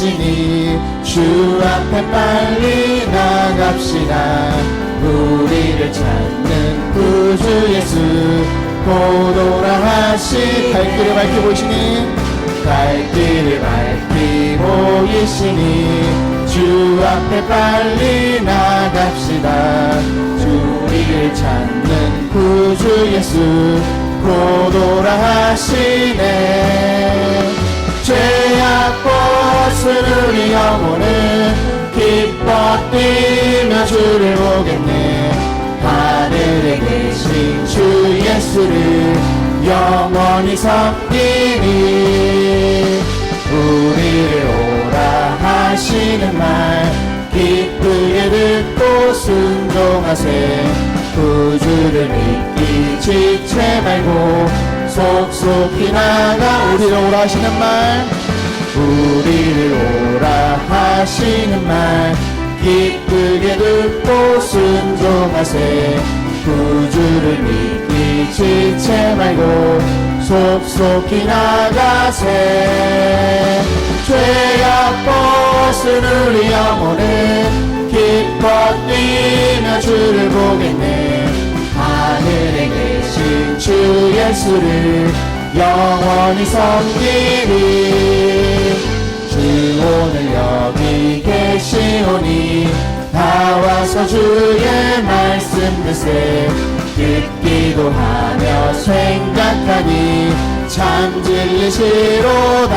보이시니 주 앞에 빨리 나갑시다. 우리를 찾는 구주 예수 고도라 하시 갈 길을 밝히 보이시니 갈 길을 밝히 보이시니 주 앞에 빨리 나갑시다. 주 우리를 찾는 구주 예수 고도라 하시네 죄악 우리 영혼은 기뻐 뛰며 주를 보겠네. 하늘에 계신 주 예수를 영원히 섬기니 우리를 오라 하시는 말 기쁘게 듣고 순종하세. 구주를 믿기 지체 말고 속속히 나가 우리를 오라 하시는 말 우리를 오라 하시는 말. 기쁘게 듣고 순종하세. 구주를 믿기 지체 말고 속속히 나가세. 죄악 벗은 우리 영혼은 기뻐 뛰며 주를 보겠네. 하늘에 계신 주 예수를 영원히 섬기리 주 오늘 여기 계시오니 나와서 주의 말씀 듣세 듣기도 하며 생각하니 참 진리시로다.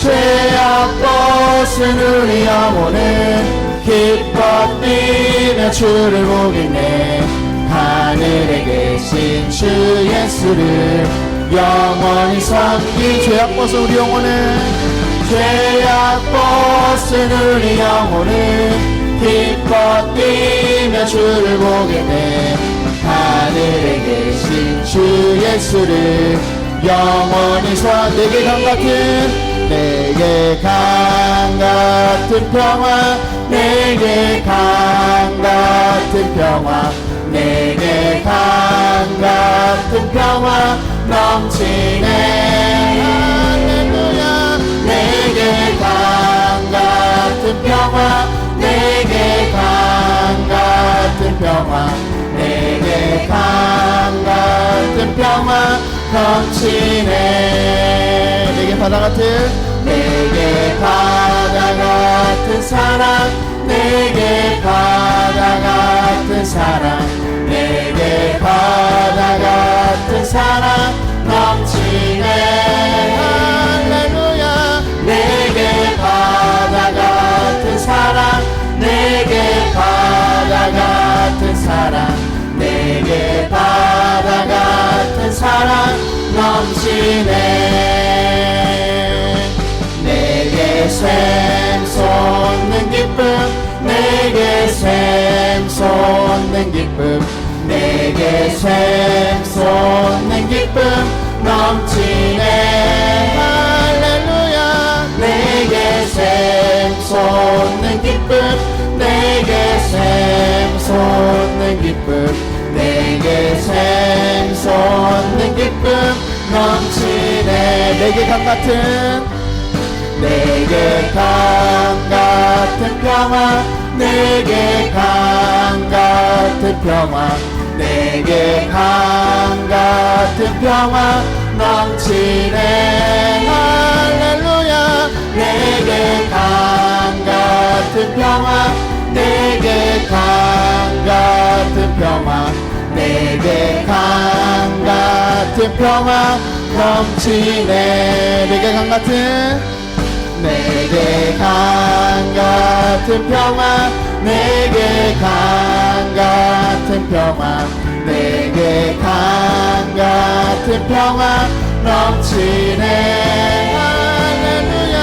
죄악 벗은 우리 영혼은 기뻐 뛰며 주를 보겠네 하늘에 계신 주 예수를 영원히 섬기 죄악 벗은 우리 영혼은 죄악 벗은 우리 영혼은 기뻐 뛰며 주를 보겠네 하늘에 계신 주 예수를 영원히 서 내게 강 같은 내게 강 같은 평화 내게 강 같은 평화 내게 강 같은 평화 넘치네. 할렐루야. 내게 강 같은 평화 내게 강 같은 평화 내게 강 같은 평화 넘치네. 내게 바다 같은 내게 바다 같은 사랑 내게 바다 같은 사랑. 내게 바다 같은 사랑. 넘치네. 할렐루야. 내게 바다 같은 사랑. 내게 바다 같은 사랑. 내게 바다 같은 사랑. 넘치네. 내게 샘 샘솟는 기쁨 내게 샘솟는 기쁨 넘치네. 할렐루야. 내게 샘솟는 기쁨 내게 샘솟는 기쁨 내게 샘솟는 기쁨 넘치네. 내게 강 같은 내게 강 같은 평화 내게 강 같은 평화 내게 강 같은 평화 넘치네 할렐루야. 내게 강 같은 평화 내게 강 같은 평화 내게 강 같은 평화 넘치네 내게 강 같은 내게 강 같은 평화 내게 강 같은 평화 내게 강 같은 평화 넘치네. 할렐루야.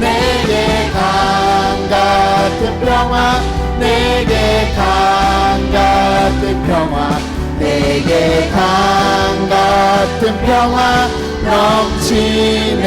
내게 강 같은 평화 내게 강 같은 평화 내게 강 같은 평화 넘 치네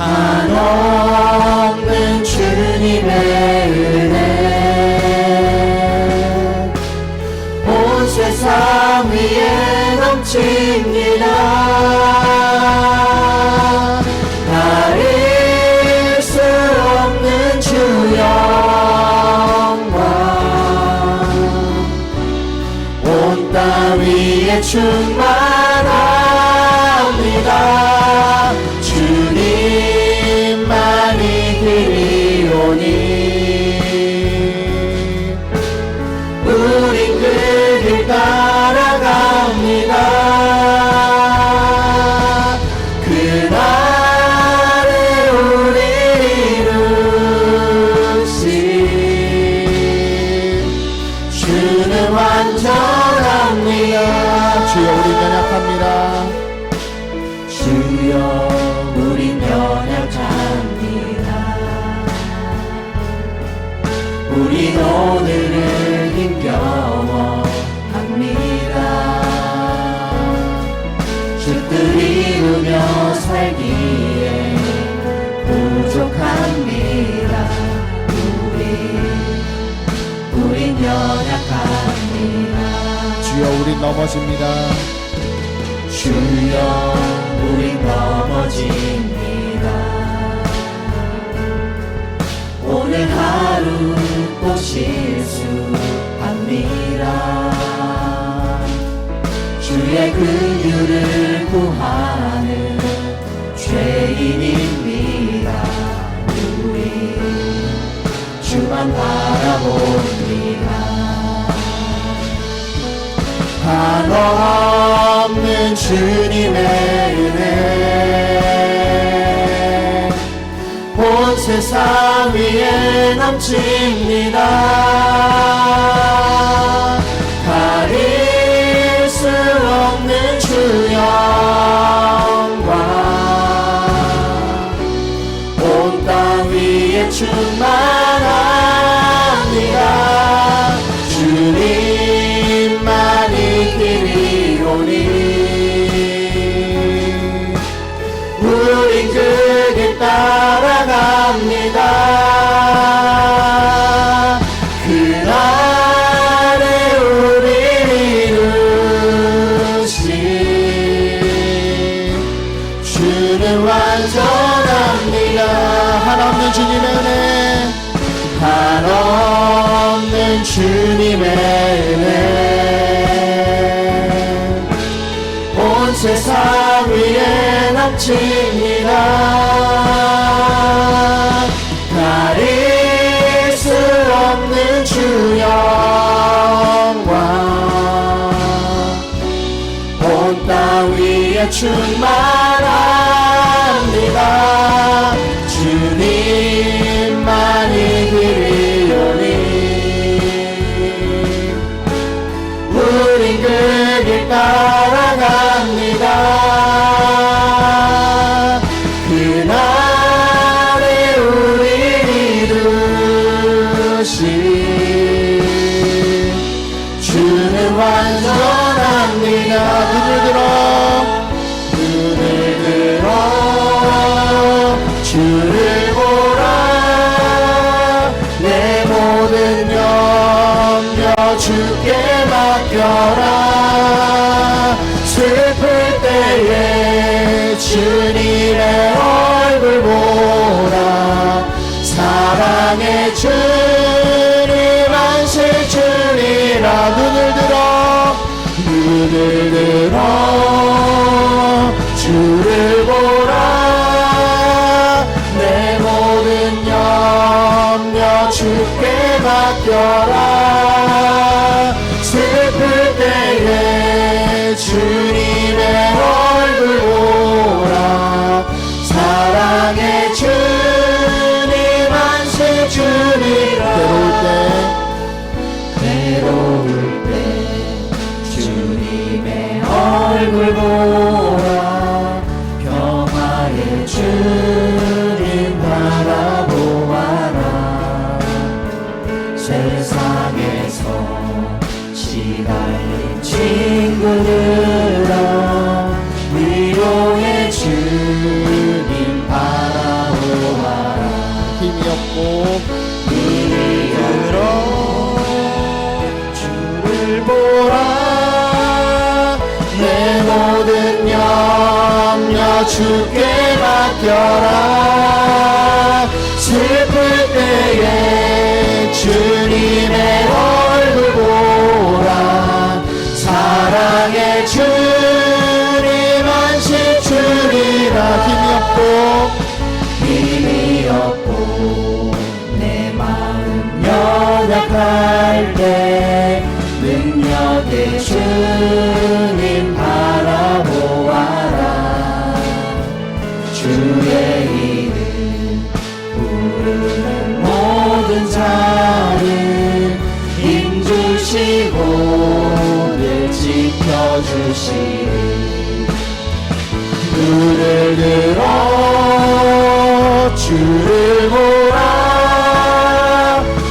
한없는 주님의 은혜. 온 세상 위에 넘칩니다. 충만 넘어집니다. 주여 우리 넘어집니다. 오늘 하루 또 실수합니다. 주의 긍휼을 구 주님의 은혜. 온 세상 위에 넘칩니다 주님의 은혜. 한없는 주님의 은혜. 온 세상 위에 넘칩니다. 가릴 수 없는 주 영광. 온 땅 위에 충만 주는 완전합니다 눈을 들어. 눈을 들어. 주를 보라. 내 모든 염려 주께 맡겨라. 슬플 때에 주님의 얼굴 보라. 주 눈을 들어 주를 보라. 내 모든 염려 주께 맡겨라 얼굴 보라. 평화의 주님 바라보아라. 세상에서 시달린 친구들아. 위로의 주님 바라보아라. 힘이 없고 이리 들어 주를 보라 주께 맡겨라 눈을 들어 주를 보라.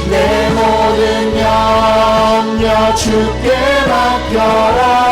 내 모든 염려 주께 맡겨라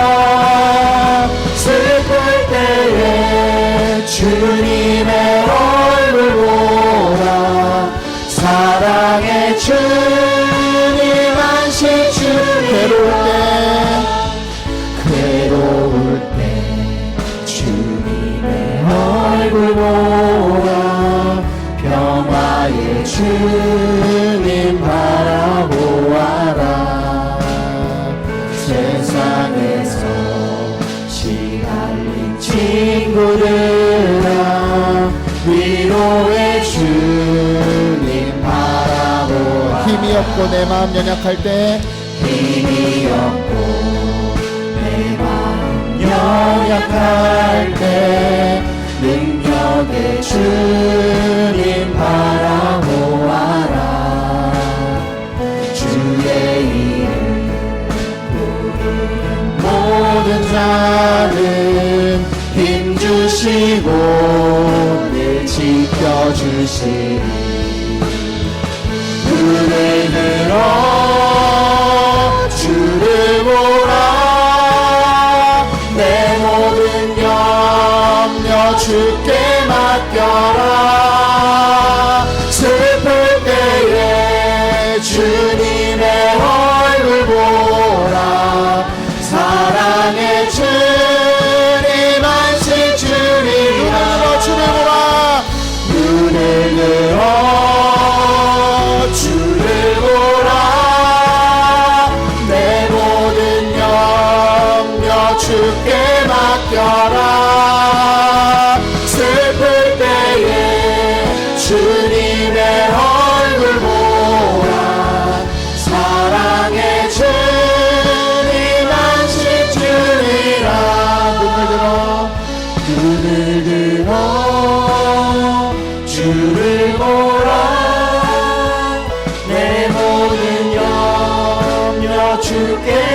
없고 내 마음 연약할 때. 힘이 없고 내 마음 연약할 때. 능력의 주님 바라보아라. 주의 이름 부르는 모든 자는 힘 주시고 늘 지켜주시리 주를 보라. 내 모든 염려 주께